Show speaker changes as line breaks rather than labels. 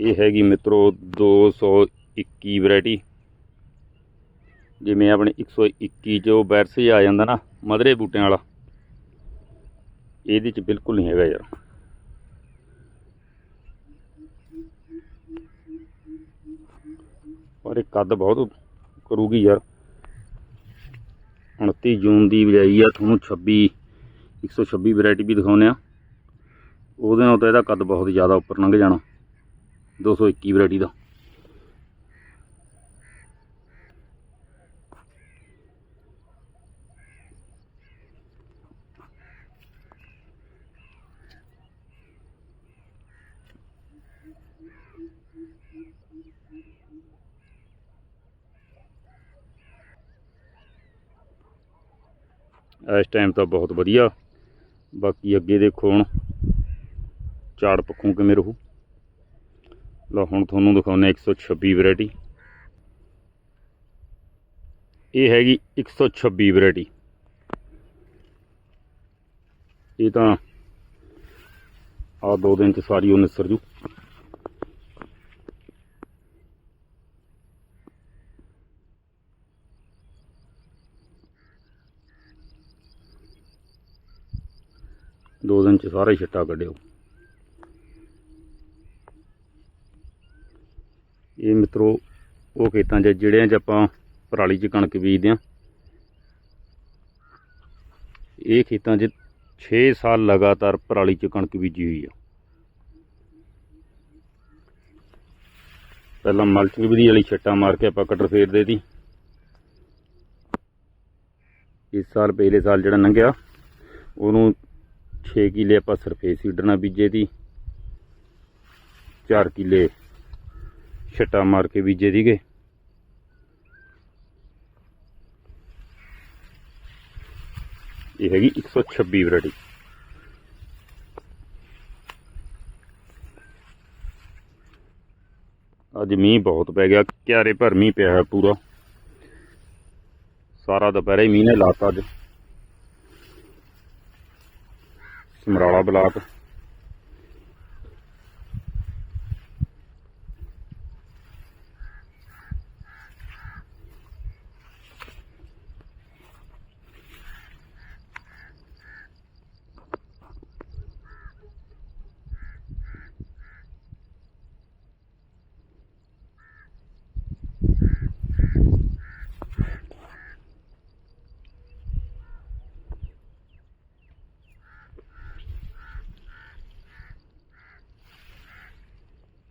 ਇਹ ਹੈਗੀ ਮਿੱਤਰੋ 221 ਵੈਰਾਈਟੀ। ਜਿਵੇਂ ਆਪਣੇ 121 ਜੋ ਬੈਰਸੇ ਆ ਜਾਂਦਾ ਨਾ, ਮਧਰੇ ਬੂਟਿਆਂ ਵਾਲਾ। ਇਹਦੇ ਚ ਬਿਲਕੁਲ ਨਹੀਂ ਹੈਗਾ ਯਾਰ। ਪਰ ਇਹ ਕੱਦ ਬਹੁਤ ਕਰੂਗੀ ਯਾਰ। 29 ਜੂਨ ਦੀ ਵਜਾਈ ਆ, ਤੁਹਾਨੂੰ 26 126 ਵੈਰਾਈਟੀ ਵੀ ਦਿਖਾਉਂਦੇ ਆ। ਉਹਦੇ ਨਾਲ ਤਾਂ ਇਹਦਾ ਕੱਦ ਬਹੁਤ ਜ਼ਿਆਦਾ ਉੱਪਰ ਲੰਘ ਜਾਣਾ। 221 ਵੈਰਾਈਟੀ ਦਾ। ਇਸ ਟਾਈਮ ਤਾਂ ਬਹੁਤ ਵਧੀਆ। ਬਾਕੀ ਅੱਗੇ ਦੇਖੋ ਹੁਣ ਝਾੜ ਪੱਖੋਂ ਕਿਵੇਂ ਰਹੂ। ਲਓ, ਹੁਣ ਤੁਹਾਨੂੰ ਦਿਖਾਉਂਦੇ 126 ਵੈਰਾਈਟੀ ਇਹ ਹੈਗੀ 126 ਵੈਰਾਈਟੀ ਇਹ ਤਾਂ ਆ ਦੋ ਦਿਨ ਚ ਸਾਰੀ ਉਹ ਨਿਸਰ ਜੂ। ਦੋ ਦਿਨ ਚ ਸਾਰਾ ਹੀ ਛਿੱਟਾ ਕੱਢਿਓ। ਇਹ ਮਿੱਤਰੋ, ਉਹ ਖੇਤਾਂ 'ਚ ਜਿਹੜਿਆਂ 'ਚ ਆਪਾਂ ਪਰਾਲੀ 'ਚ ਕਣਕ ਬੀਜਦੇ ਆ। ਇਹ ਖੇਤਾਂ 'ਚ 6 ਸਾਲ ਲਗਾਤਾਰ ਪਰਾਲੀ 'ਚ ਕਣਕ ਬੀਜੀ ਹੋਈ ਆ। ਪਹਿਲਾਂ ਮਲਚਿੰਗ ਵਿਧੀ ਵਾਲੀ ਛੱਟਾ ਮਾਰ ਕੇ ਆਪਾਂ ਕਟਰ ਫੇਰ ਦੇ ਇਸ ਸਾਲ ਪਿਛਲੇ ਸਾਲ ਜਿਹੜਾ ਲੰਘਿਆ, ਉਹਨੂੰ 6 ਕਿੱਲੇ ਆਪਾਂ ਸਰਫੇਸ ਸੀਡਰ ਨਾਲ ਬੀਜੇ ਦੀ 4 ਕਿੱਲੇ ਛੱਟਾ ਮਾਰ ਕੇ ਬੀਜੇ ਦੀਗੇ ਇਹ ਹੈਗੀ 126 ਵੈਰਾਈਟੀ ਅੱਜ ਮੀਂਹ ਬਹੁਤ ਪੈ ਗਿਆ, ਕਿਆਰੇ ਭਰ ਮੀਂਹ ਪਿਆ ਹੈ ਪੂਰਾ। ਸਾਰਾ ਦੁਪਹਿਰੇ ਮੀਂਹ ਨੇ ਲਾਤਾ ਅੱਜ। ਸਮਰਾਲਾ ਬਲਾਕ।